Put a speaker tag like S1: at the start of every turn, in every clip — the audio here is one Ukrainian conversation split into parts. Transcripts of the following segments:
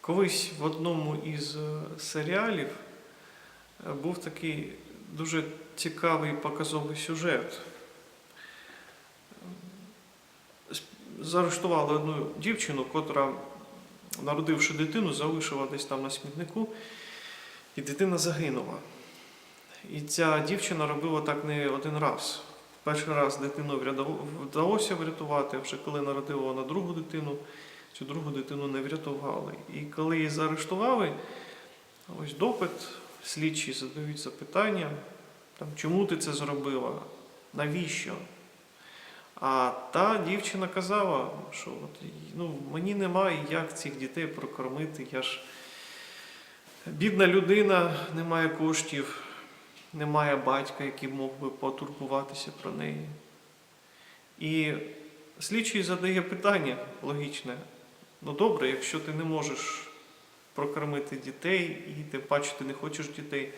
S1: Колись в одному із е, серіалів е, був такий дуже цікавий показовий сюжет. Заарештували одну дівчину, котра, народивши дитину, залишила десь там на смітнику, і дитина загинула. І ця дівчина робила так не один раз. Перший раз дитину вдалося врятувати, вже коли народила вона другу дитину, цю другу дитину не врятували. І коли її заарештували, ось допит, слідчі задають запитання, там, чому ти це зробила, навіщо? А та дівчина казала, що от, ну, мені немає як цих дітей прокормити, я ж бідна людина, немає коштів, немає батька, який мог би потурбуватися про неї. І слідчий задає питання логічне. Ну добре, якщо ти не можеш прокормити дітей і тим паче ти не хочеш дітей,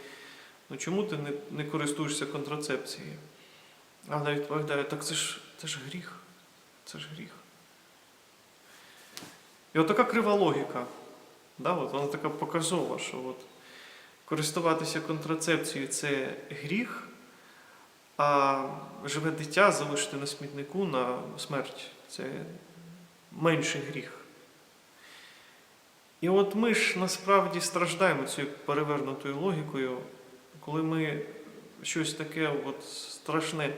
S1: ну чому ти не, не користуєшся контрацепцією? Вона відповідає, так це ж, це ж гріх. Це ж гріх. І от така крива логіка. Да, от вона така показова, що от користуватися контрацепцією це гріх, а живе дитя залишити на смітнику на смерть це менший гріх. І от ми ж насправді страждаємо цією перевернутою логікою, коли ми щось таке от страшне,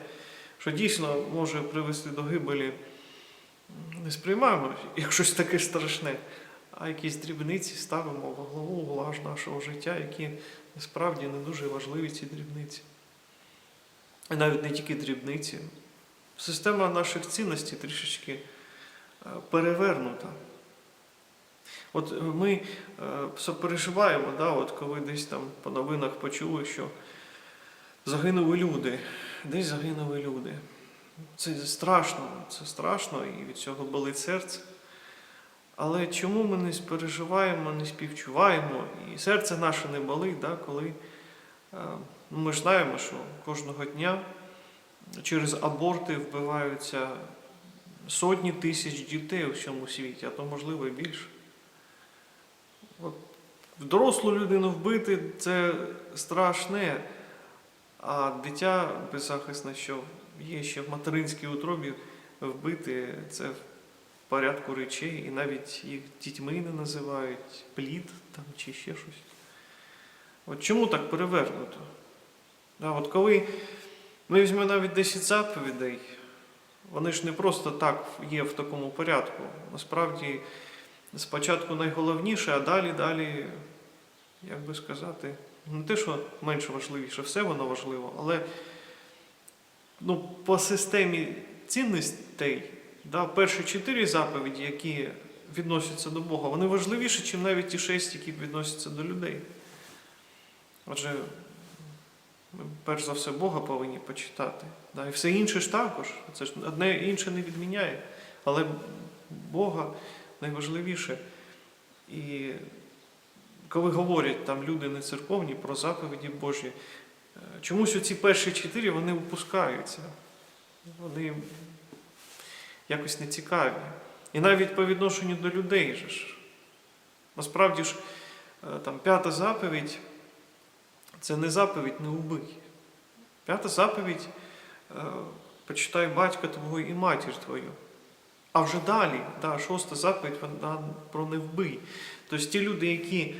S1: що дійсно може привести до гибелі, не сприймаємо як щось таке страшне, а якісь дрібниці ставимо во главу влаж нашого життя, які насправді не дуже важливі ці дрібниці. І навіть не тільки дрібниці. Система наших цінностей трішечки е, перевернута. От ми е, сопереживаємо, да, от коли десь там по новинах почули, що загинули люди, десь загинули люди. Це страшно, це страшно і від цього болить серце. Але чому ми не спереживаємо, не співчуваємо, і серце наше не болить, да, коли е, ну, ми знаємо, що кожного дня через аборти вбиваються сотні тисяч дітей у всьому світі, а то можливо і більше. Дорослу людину вбити це страшне, а дитя беззахисне, що є ще в материнській утробі, вбити це в порядку речей, і навіть їх дітьми не називають, плід там, чи ще щось. От чому так перевернуто? Да, от коли ми візьмемо навіть 10 заповідей, вони ж не просто так є в такому порядку. Насправді, спочатку найголовніше, а далі, далі, як би сказати, не те, що менше важливіше, все воно важливо, але ну, по системі цінностей, да, перші чотири заповіді, які відносяться до Бога, вони важливіші, ніж навіть ті шесть, які відносяться до людей. Отже, ми перш за все Бога повинні почитати. Да, і все інше ж також. Це ж одне інше не відміняє. Але Бога найважливіше. І коли говорять там люди не церковні про заповіді Божі, е, чомусь оці перші чотири вони упускаються. Вони якось не цікаві. І навіть по відношенню до людей же ж. Насправді ж, е, там п'ята заповідь це не заповідь не убий. П'ята заповідь е, почитай батька твого і матір твою. А вже далі, да, шоста заповідь вона про не вбий. Тобто ті люди, які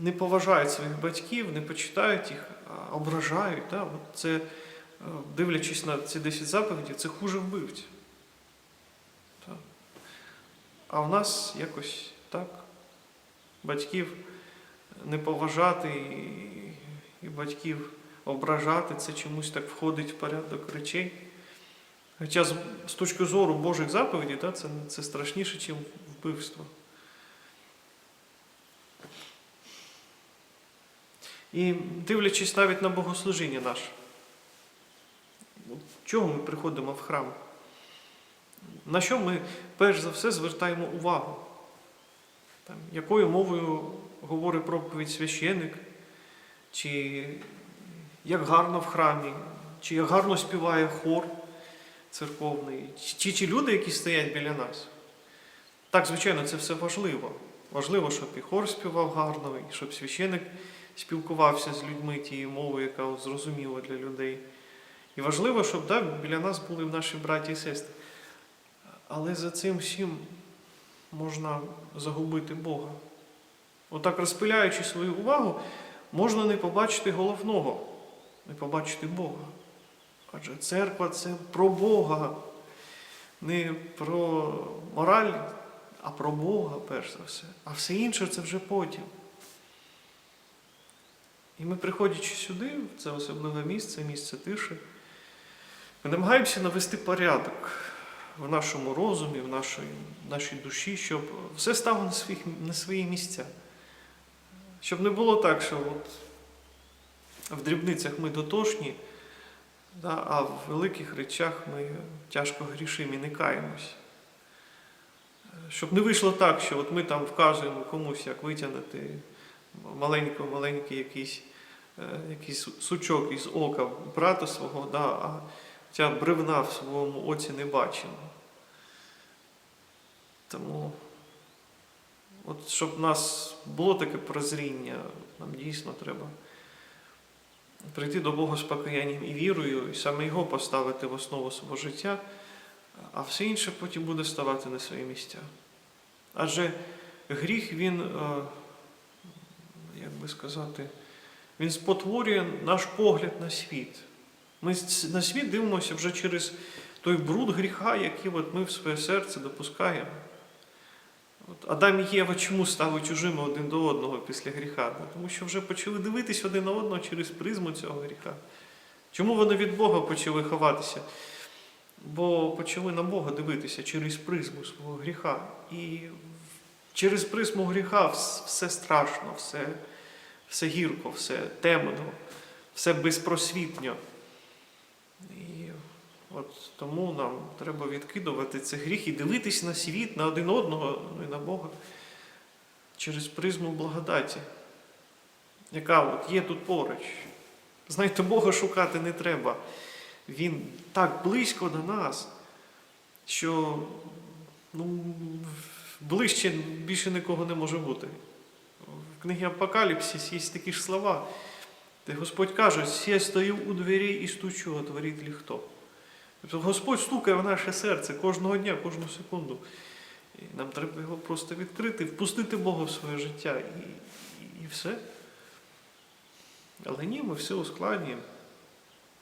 S1: не поважають своїх батьків, не почитають їх, а ображають, да, от це, е, дивлячись на ці 10 заповідей, це хуже вбивць. Так. А в нас якось так, батьків не поважати і, і батьків ображати, це чомусь так входить в порядок речей. Хоча з, з точки зору Божих заповідей, да, це, це страшніше, ніж вбивство. І дивлячись навіть на богослужіння наше, ну, чого ми приходимо в храм? На що ми перш за все звертаємо увагу? Там, якою мовою говорить проповідь священик, чи як гарно в храмі, чи як гарно співає хор церковний, чи ті люди, які стоять біля нас. Так, звичайно, це все важливо. Важливо, щоб і хор співав гарно, і щоб священик спілкувався з людьми тією мовою, яка зрозуміла для людей. І важливо, щоб да, біля нас були наші браті і сестри. Але за цим всім можна загубити Бога. Отак, розпиляючи свою увагу, можна не побачити головного, не побачити Бога. Адже церква це про Бога, не про мораль, а про Бога, перш за все. А все інше це вже потім. І ми, приходячи сюди, в це особливе місце, місце тиші, ми намагаємося навести порядок в нашому розумі, в нашій, нашій душі, щоб все стало на, своїх, на свої місця. Щоб не було так, що от в дрібницях ми дотошні, да, а в великих речах ми тяжко грішимо і не каємось. Щоб не вийшло так, що от ми там вказуємо комусь, як витягнути маленько-маленький якийсь, е, якийсь сучок із ока брата свого, да, а ця бревна в своєму оці не бачимо. Тому, от щоб в нас було таке прозріння, нам дійсно треба прийти до Бога з покаянням і вірою, і саме його поставити в основу свого життя, а все інше потім буде ставати на свої місця. Адже гріх, він, е, як би сказати, він спотворює наш погляд на світ. Ми на світ дивимося вже через той бруд гріха, який от ми в своє серце допускаємо. От Адам і Єва чому стали чужими один до одного після гріха? Ну, Тому що вже почали дивитись один на одного через призму цього гріха. Чому вони від Бога почали ховатися? Бо почали на Бога дивитися через призму свого гріха. І через призму гріха все страшно, все, все гірко, все темно, все безпросвітньо. От тому нам треба відкидувати цей гріх і дивитись на світ, на один одного, ну і на Бога через призму благодаті, яка от є тут поруч. Знаєте, Бога шукати не треба. Він так близько до нас, що ну, ближче більше нікого не може бути. В книгі Апокаліпсис є такі ж слова, де Господь каже, «Сє стою у двері і стучу, отворить ли хто. Господь стукає в наше серце кожного дня, кожну секунду. І нам треба його просто відкрити, впустити Бога в своє життя і, і, і все. Але ні, ми все ускладнюємо.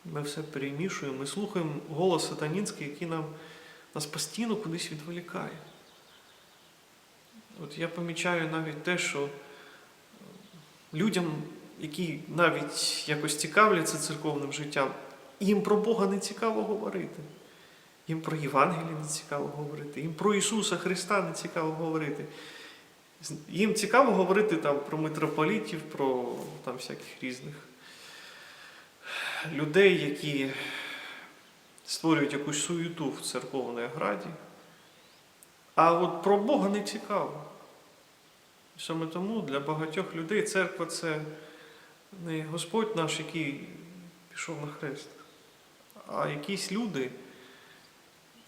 S1: Ми все перемішуємо, ми слухаємо голос сатанінський, який нам, нас постійно кудись відволікає. От я помічаю навіть те, що людям, які навіть якось цікавляться церковним життям, їм про Бога не цікаво говорити. Їм про Євангеліє не цікаво говорити, їм про Ісуса Христа не цікаво говорити. Їм цікаво говорити там, про митрополітів, про там, всяких різних людей, які створюють якусь суєту в церковній граді. А от про Бога не цікаво. Саме тому для багатьох людей церква це не Господь наш, який пішов на хрест, а якісь люди.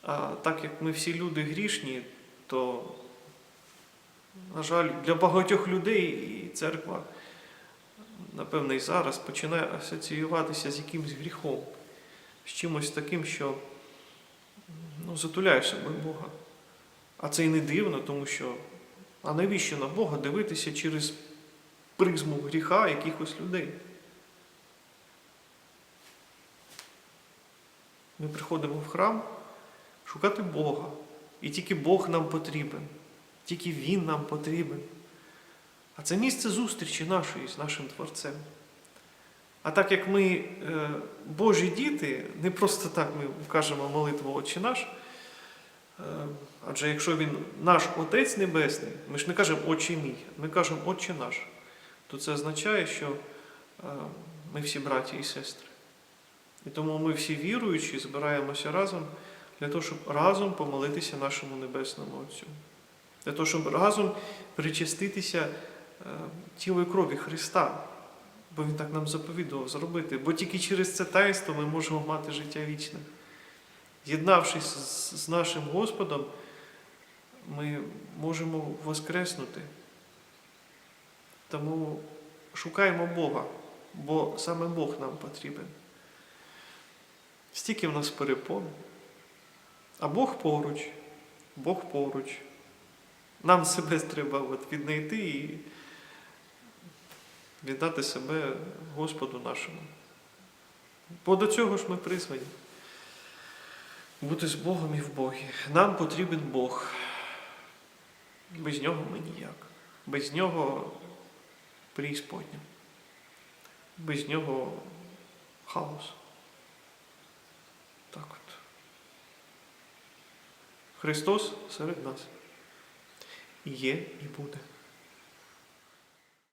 S1: А так як ми всі люди грішні, то, на жаль, для багатьох людей і церква, напевно, і зараз починає асоціюватися з якимось гріхом, з чимось таким, що ну, затуляє себе Бога. А це і не дивно, тому що а навіщо на Бога дивитися через призму гріха якихось людей? Ми приходимо в храм шукати Бога. І тільки Бог нам потрібен, тільки Він нам потрібен. А це місце зустрічі нашої з нашим Творцем. А так як ми е, Божі діти, не просто так ми кажемо молитву Отче наш. Е, Адже якщо він наш Отець Небесний, ми ж не кажемо Отче мій, ми кажемо Отче наш, то це означає, що е, ми всі браті і сестри. І тому ми всі віруючі збираємося разом для того, щоб разом помолитися нашому Небесному Отцю. Для того, щоб разом причаститися е, тілу і крові Христа, бо Він так нам заповідував зробити. Бо тільки через це таїнство ми можемо мати життя вічне. З'єднавшись з нашим Господом, ми можемо воскреснути. Тому шукаємо Бога, бо саме Бог нам потрібен. Стільки в нас перепон, а Бог поруч, Бог поруч. Нам себе треба от віднайти і віддати себе Господу нашому. Бо до цього ж ми призвані. Бути з Богом і в Богі. Нам потрібен Бог. Без нього ми ніяк. Без нього преісподня. Без нього хаос. Так от. Христос серед нас. Є, і буде.